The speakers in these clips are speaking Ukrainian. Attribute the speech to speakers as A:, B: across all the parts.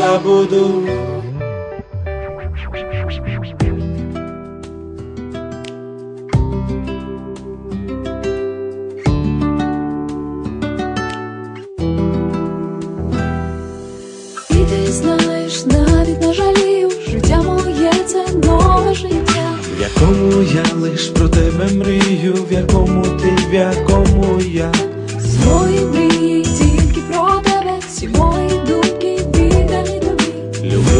A: забуду.
B: І ти знаєш, навіть жалію, життя моє це нове життя.
A: В якому я лиш про тебе мрію, в якому ти, в якому я.
B: Свої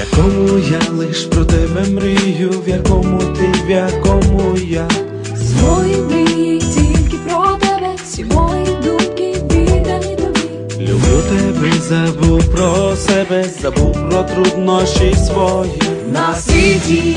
A: якому я лиш про тебе мрію, в якому ти, в якому я.
B: Свої мрії тільки про тебе, всі мої думки віддані тобі.
A: Люблю тебе, забув про себе, забув про труднощі свої. На світі